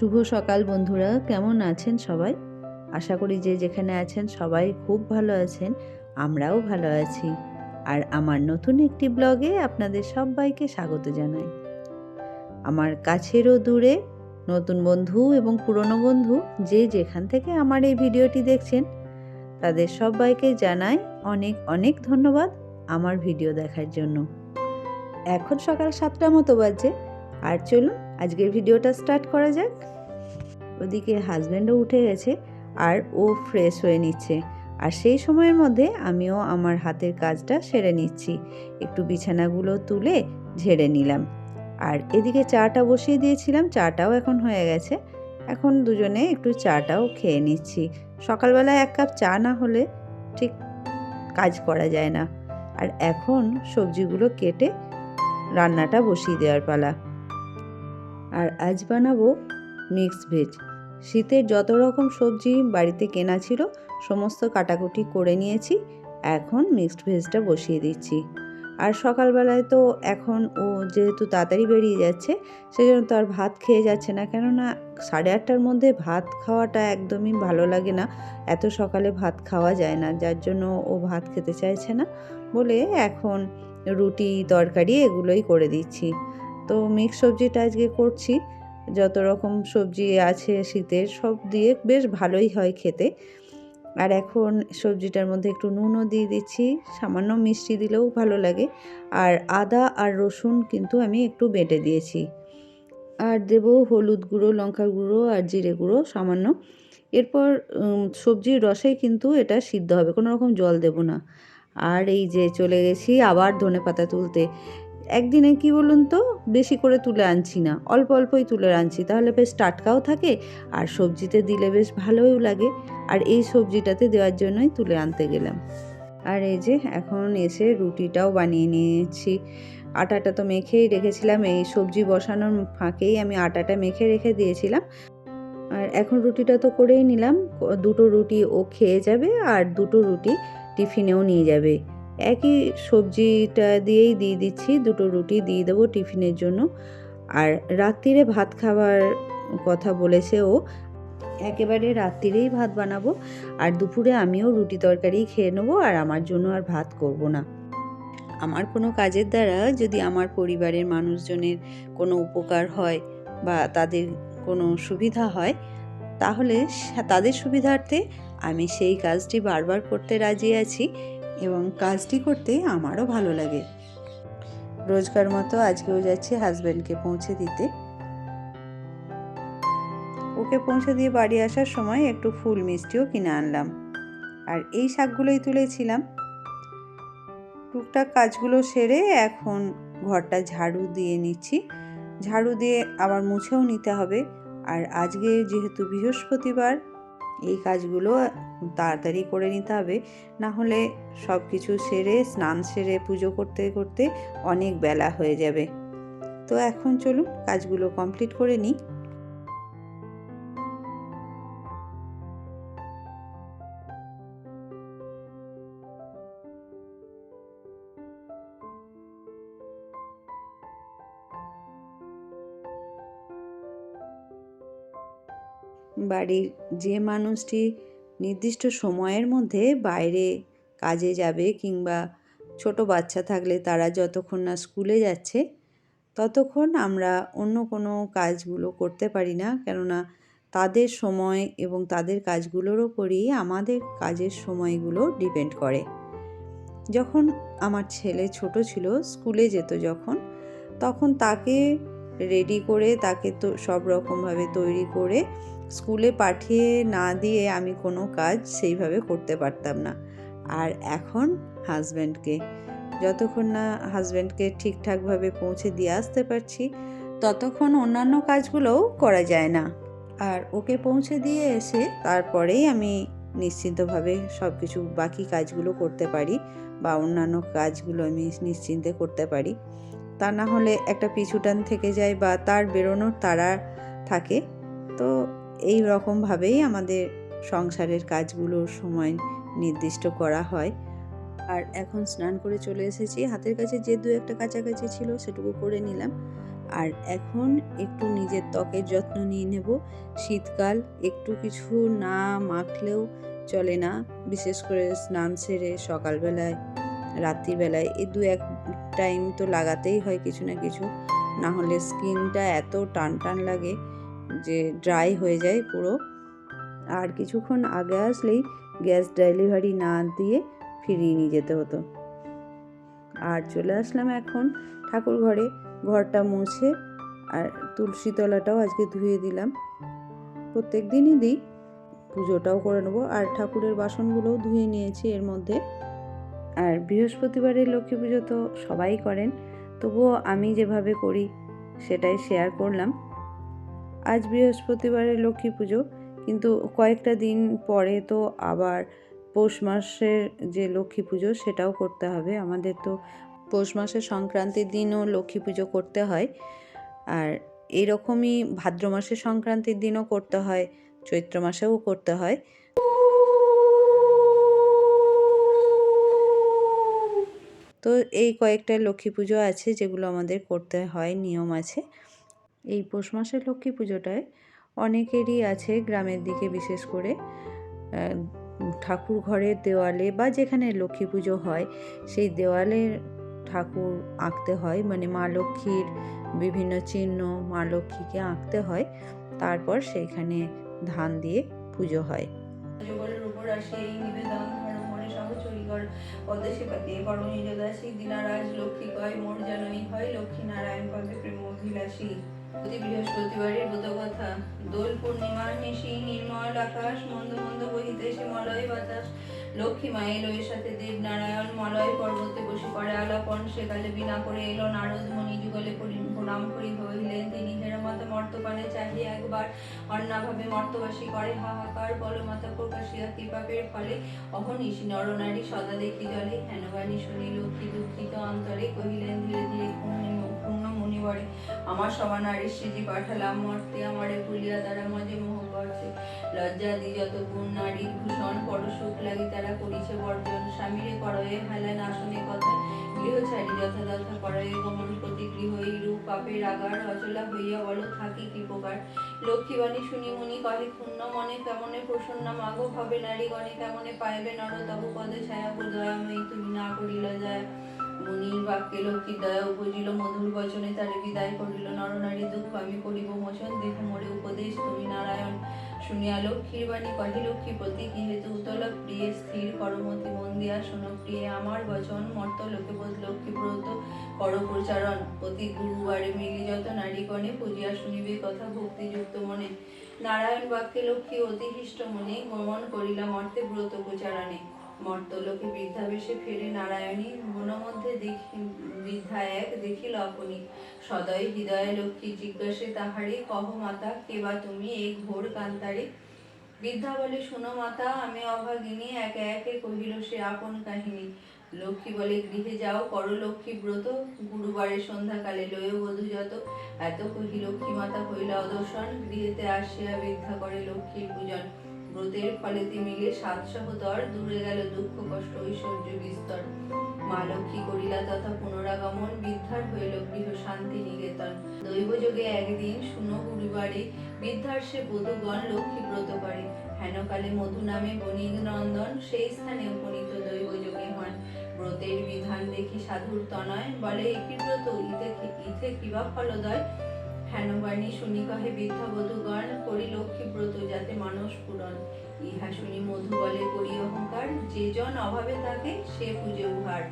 শুভ সকাল বন্ধুরা, কেমন আছেন সবাই? আশা করি যে যেখানে আছেন সবাই খুব ভালো আছেন, আমরাও ভালো আছি। আর আমার নতুন একটি ব্লগে আপনাদের সবাইকে স্বাগত জানাই। আমার কাছেরও দূরে নতুন বন্ধু এবং পুরনো বন্ধু যে যেখান থেকে আমার এই ভিডিওটি দেখছেন, তাদের সবাইকে জানাই অনেক অনেক ধন্যবাদ আমার ভিডিও দেখার জন্য। এখন সকাল সাতটা মতো বাজে, আর চলুন আজকের ভিডিওটা স্টার্ট করা যাক। ওদিকে হাজব্যান্ডও উঠে গেছে আর ও ফ্রেশ হয়ে নিচ্ছে। আর সেই সময়ের মধ্যে আমিও আমার হাতের কাজটা সেরে নিচ্ছি। একটু বিছানাগুলো তুলে ঝেড়ে নিলাম। আর এদিকে চাটা বসিয়ে দিয়েছিলাম, চাটাও এখন হয়ে গেছে। এখন দুজনে একটু চাটাও খেয়ে নিচ্ছি। সকালবেলায় এক কাপ চা না হলে ঠিক কাজ করা যায় না। আর এখন সবজিগুলো কেটে রান্নাটা বসিয়ে দেওয়ার পালা। আর আজ বানাবো মিক্স ভেজ শীতের যত রকম সবজি বাড়িতে কেনা ছিল, সমস্ত কাটাকুটি করে নিয়েছি। এখন মিক্সড ভেজটা বসিয়ে দিচ্ছি। আর সকালবেলায় তো এখন ও যেহেতু তাড়াতাড়ি বেরিয়ে যাচ্ছে, সেজন্য তো আর ভাত খেয়ে যাচ্ছে না। কেননা সাড়ে আটটার মধ্যে ভাত খাওয়াটা একদমই ভালো লাগে না। এত সকালে ভাত খাওয়া যায় না, যার জন্য ও ভাত খেতে চাইছে না বলে এখন রুটি, তরকারি এগুলোই করে দিচ্ছি। তো মিক্স সবজিটা আজকে করছি। যত রকম সবজি আছে শীতের, সব দিয়ে বেশ ভালোই হয় খেতে। আর এখন সবজিটার মধ্যে একটু নুনও দিয়ে দিচ্ছি, সামান্য মিষ্টি দিলেও ভালো লাগে। আর আদা আর রসুন কিন্তু আমি একটু বেটে দিয়েছি। আর দেব হলুদ গুঁড়ো লঙ্কা গুঁড়ো আর জিরে গুঁড়ো সামান্য। এরপর সবজির রসেই কিন্তু এটা সিদ্ধ হবে, কোনো রকম জল দেব না। আর এই যে চলে গেছি আবার ধনে পাতা তুলতে। একদিনে কি বলুন তো, বেশি করে তুলে আনছি না, অল্প অল্পই তুলে আনছি। তাহলে বেশ টাটকাও থাকে আর সবজিতে দিলে বেশ ভালোও লাগে। আর এই সবজিটাতে দেওয়ার জন্যই তুলে আনতে গেলাম। আর এই যে এখন এসে রুটিটাও বানিয়ে নিয়েছি। আটাটা তো মেখেই রেখেছিলাম, এই সবজি বসানোর ফাঁকেই আমি আটাটা মেখে রেখে দিয়েছিলাম। আর এখন রুটিটা তো করেই নিলাম, দুটো রুটি ও খেয়ে যাবে আর দুটো রুটি টিফিনেও নিয়ে যাবে। একই সবজিটা দিয়েই দিয়ে দিচ্ছি, দুটো রুটি দিয়ে দেবো টিফিনের জন্য। আর রাত্রিরে ভাত খাবার কথা বলেছে ও, একেবারে রাত্রিরেই ভাত বানাবো। আর দুপুরে আমিও রুটি তরকারি খেয়ে নেব আর আমার জন্য আর ভাত করব না। আমার কোনো কাজের দ্বারা যদি আমার পরিবারের মানুষজনের কোনো উপকার হয় বা তাদের কোনো সুবিধা হয়, তাহলে তাদের সুবিধার্থে আমি সেই কাজটি বারবার করতে রাজি আছি। এবং কাজটি করতে আমারও ভালো লাগে। রোজকার মতো আজকেও যাচ্ছি হাজব্যান্ডকে পৌঁছে দিতে। ওকে পৌঁছে দিয়ে বাড়ি আসার সময় একটু ফুল মিষ্টিও কিনে আনলাম। আর এই শাকগুলোই তুলেছিলাম। টুকটাক কাজগুলো সেরে এখন ঘরটা ঝাড়ু দিয়ে নিচ্ছি। ঝাড়ু দিয়ে আবার মুছেও নিতে হবে। আর আজকে যেহেতু বৃহস্পতিবার এই কাজগুলো তাড়াতাড়ি করে নিতে হবে। না হলে সব কিছু সেরে, স্নান সেরে, পুজো করতে করতে অনেক বেলা হয়ে যাবে। তো এখন চলুন কাজগুলো কমপ্লিট করে নিই। বাড়ির যে মানুষটি নির্দিষ্ট সময়ের মধ্যে বাইরে কাজে যাবে কিংবা ছোট বাচ্চা থাকলে তারা যতক্ষণ না স্কুলে যাচ্ছে, ততক্ষণ আমরা অন্য কোনো কাজগুলো করতে পারি না। কেননা তাদের সময় এবং তাদের কাজগুলোর ওপরই আমাদের কাজের সময়গুলো ডিপেন্ড করে। যখন আমার ছেলে ছোট ছিল, স্কুলে যেত যখন, তখন তাকে রেডি করে, তাকে তো সব রকমভাবে তৈরি করে স্কুলে পাঠিয়ে না দিয়ে আমি কোনো কাজ সেইভাবে করতে পারতাম না। আর এখন হাজব্যান্ডকে, যতক্ষণ না হাজব্যান্ডকে ঠিকঠাকভাবে পৌঁছে দিয়ে আসতে পারছি, ততক্ষণ অন্যান্য কাজগুলোও করা যায় না। আর ওকে পৌঁছে দিয়ে এসে তারপরেই আমি নিশ্চিন্তভাবে সব কিছু বাকি কাজগুলো করতে পারি বা অন্যান্য কাজগুলো আমি নিশ্চিন্তে করতে পারি। তা না হলে একটা পিছুটান থেকে যায় বা তার বেরোনোর তারা থাকে। তো এই রকমভাবেই আমাদের সংসারের কাজগুলোর সময় নির্দিষ্ট করা হয়। আর এখন স্নান করে চলে এসেছি। হাতের কাছে যে দু একটা কাছাকাছি ছিল সেটুকু করে নিলাম। আর এখন একটু নিজের ত্বকের যত্ন নিয়ে নেব। শীতকাল, একটু কিছু না মাখলেও চলে না। বিশেষ করে স্নান সেরে সকালবেলায়, রাত্রিবেলায় এই দু এক টাইম তো লাগাতেই হয় কিছু না কিছু। না হলে স্কিনটা এত টান টান লাগে যে ড্রাই হয়ে যায় পুরো। আর কিছুক্ষণ আগে আসলেই গ্যাস ডেলিভারি না দিয়ে ফিরিয়ে নিয়ে যেতে হতো। আর চলে আসলাম এখন ঠাকুর ঘরে। ঘরটা মুছে আর তুলসী তলাটাও আজকে ধুয়ে দিলাম। প্রত্যেক দিনই দিই, পুজোটাও করে নেব। আর ঠাকুরের বাসনগুলোও ধুয়ে নিয়েছি এর মধ্যে। আর বৃহস্পতিবারের লক্ষ্মী পুজো তো সবাই করেন। তবুও আমি যেভাবে করি সেটাই শেয়ার করলাম। আজ বৃহস্পতিবারের লক্ষ্মী পুজো, কিন্তু কয়েকটা দিন পরে তো আবার পৌষ মাসের যে লক্ষ্মী পুজো, সেটাও করতে হবে। আমাদের তো পৌষ মাসের সংক্রান্তির দিনও লক্ষ্মী পুজো করতে হয়। আর এইরকমই ভাদ্র মাসের সংক্রান্তির দিনও করতে হয়, চৈত্র মাসেও করতে হয়। তো এই কয়েকটা লক্ষ্মী পুজো আছে, যেগুলো আমাদের করতে হয়, নিয়ম আছে। এই পৌষ মাসের লক্ষ্মী পুজোটায় অনেকেরই আছে গ্রামের দিকে বিশেষ করে ঠাকুর ঘরের দেওয়ালে বা যেখানে লক্ষ্মী পুজো হয়, সেই দেওয়ালে ঠাকুর আঁকতে হয়। মানে মা লক্ষ্মীর বিভিন্ন চিহ্ন মা লক্ষ্মীকে আঁকতে হয়। তারপর সেইখানে ধান দিয়ে পুজো হয়। লক্ষ্মী নারায়ণ প্রেম অভিলাষী। প্রতি বৃহস্পতিবারের ব্রত কথা দোল পূর্ণিমার নিশি, নির্মল, আকাশ, মন্দ মন্দ বহিতেছে মলয় বাতাস, লক্ষ্মী মায়ের ওই সাথে দেবনারায়ণ মলয় পর্বতে বসে করে আলাপন সেকালে বিনা করে এলো নারদ মণি যুগলে পরি- প্রণাম করি হইলেন তিনি। হেরমাতা মর্তপানে চাহিয়ে একবার অন্নাভাবে মর্তবাসী করে। হাহাকার বলমাতা প্রকাশিয়া কৃপাপের ফলে অহনিশি নরনারী সদা দেখি জলে হেনবাণী শুনি লক্ষ্মী দুঃখিত অন্তরে, কহিলেন, ধীরে ধীরে পূর্ণ মুনিবরে আমার সমান নারী শ্রীজি পাঠালাম। মর্তে আমারে ভুলিয়া তারা মাঝে মোহ করছে। লজ্জা দি যত গুণ নারীর ভূষণ, পরশুক লাগি তারা করিছে বর্জন। স্বামীরে করয়ে হেলেন আসনে কথা গৃহ ছাড়ি যথাযথ করয়ে গমন এই রূপ পাপের আগার অচলা হইয়া বলো থাকি কি প্রকার লক্ষ্মীবাণী শুনি মুনি কহে ক্ষুণ্ণ মনে তেমনে প্রসন্ন, মাগো নারী নারীগণে তেমনে পাইবে নর, তব পদে ছায়া দয়াময়ী, তুমি না করিল যায়। মুনির বাক্যে লক্ষ্মী দয়া উপজিল, মধুর বচনে তার বিদায় করিল, নর নারী, দুঃখ আমি করিব মোচন, দেহ মোরে উপদেশ শুনিয়া লক্ষ্মীর বাণী কহে, লক্ষ্মী প্রতি হেতু? উতল প্রিয়ে স্থির করমতি মন দিয়া। শোনো প্রিয়ে, আমার বচন মর্ত লোকে লক্ষ্মী ব্রত কর প্রচারণ। প্রতি গুরুবারে মিলি যত নারীগণে পূজিয়া শুনিবে কথা ভক্তিযুক্ত মনে। নারায়ণ বাক্যে লক্ষ্মী অতিহিষ্ট মনে গমন করিলাম অর্থে ব্রত প্রচারণে। মর্তলোকে বৃদ্ধা বেশে ফেরে নারায়ণী মধ্যে দেখি বৃদ্ধা এক দেখিল আপনি। সদয় হৃদয়ে লক্ষ্মী জিজ্ঞাসে তাহারে, কহ মাতা, কে বা তুমি এই ঘোর কান্তারে? বৃদ্ধা বলে, শোনো মাতা, আমি অভাগিনী, একে একে কহিল, সে আপন কাহিনী। লক্ষ্মী বলে, গৃহে যাও, করো লক্ষ্মী ব্রত, গুরুবারে সন্ধ্যাকালে লয় বধূ যত। এত কহি লক্ষ্মী মাতা হইল অদর্শন, গৃহেতে আসিয়া বৃদ্ধা করে লক্ষ্মীর পূজন। ব্রতের ফলেতে মিলে সাত সহদর, দূরে গেল দুঃখ, কষ্ট, ঐশ্বর্য, বিস্তর। মা লক্ষ্মী করিলা তথা পুনরাগমন বিদ্ধার হইল গৃহ শান্তি, নিকেতন। দৈবযোগে একদিন শুনো গুরুবারে বিদ্ধার সে বধূগণ লক্ষ্মী ব্রত করে। হেনকালে মধু নামে বণিক নন্দন, সেই স্থানে উপনীত দৈবযোগে হন। ব্রতের বিধান দেখি সাধুর তনয়, বলে একই ব্রত, ইতে ইথে কিবা ফলদয়? হেনবাণী শুনি কহে, বৃদ্ধা বধূগণ, করি লক্ষ্মী ব্রত যাতে মানস পূরণ। ইহা শুনি মধু বলে করি অহংকার, যে জন অভাবে থাকে সে পূজে উহার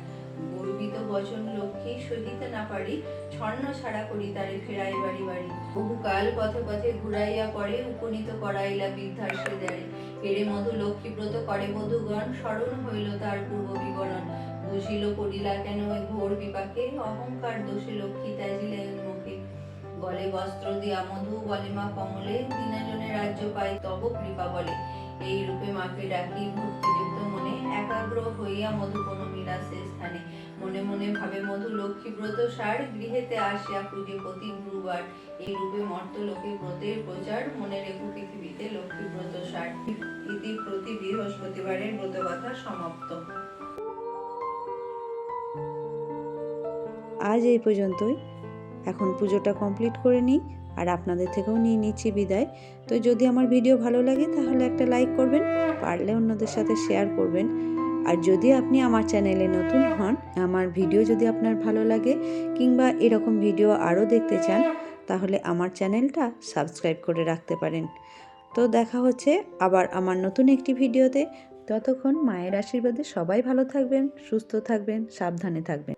গর্বিত বচন লক্ষ্মী সহিতে না পারি, ছন্ন ছাড়া করি তারে ফেরাই বাড়ি বাড়ি। বহুকাল পথে পথে ঘুরাইয়া পরে উপনীত করাইলা বৃদ্ধার সে দেয় এরে মধু লক্ষ্মী ব্রত করে বধূগণ, স্মরণ হইল তার পূর্ব বিবরণ। বুঝিল করিলা কেন ওই ঘোর বিপাকে, অহংকার দোষে লক্ষ্মী ত্যাজিলেন মুখে। গলে বস্ত্র দিয়া মধু বলে মা কমলে, দিনাজনে রাজ্য পাই তব কৃপা বলে। এই রূপে মাকে ডাকি ভক্তিযুক্ত মনে, একাগ্র হইয়া মধু কোন বিলাসে স্থানে। মনে মনে ভাবে মধু লক্ষ্মী ব্রত সার, গৃহেতে আসিয়া পূজে প্রতি গুরুবার। এই রূপে মর্ত লোকে ব্রতের প্রচার, মনে রেখো পৃথিবীতে লক্ষ্মী ব্রত সার। ইতি প্রতি বৃহস্পতিবারের ব্রত কথা সমাপ্ত। আজ এই পর্যন্তই। এখন পুজোটা কমপ্লিট করে নিই, আর আপনাদের থেকেও নিয়ে নিচ্ছি বিদায়। তো যদি আমার ভিডিও ভালো লাগে, তাহলে একটা লাইক করবেন, পারলে অন্যদের সাথে শেয়ার করবেন। আর যদি আপনি আমার চ্যানেলে নতুন হন, আমার ভিডিও যদি আপনার ভালো লাগে, কিংবা এরকম ভিডিও আরও দেখতে চান, তাহলে আমার চ্যানেলটা সাবস্ক্রাইব করে রাখতে পারেন। তো দেখা হচ্ছে আবার আমার নতুন একটি ভিডিওতে। ততক্ষণ মায়ের আশীর্বাদে সবাই ভালো থাকবেন, সুস্থ থাকবেন, সাবধানে থাকবেন।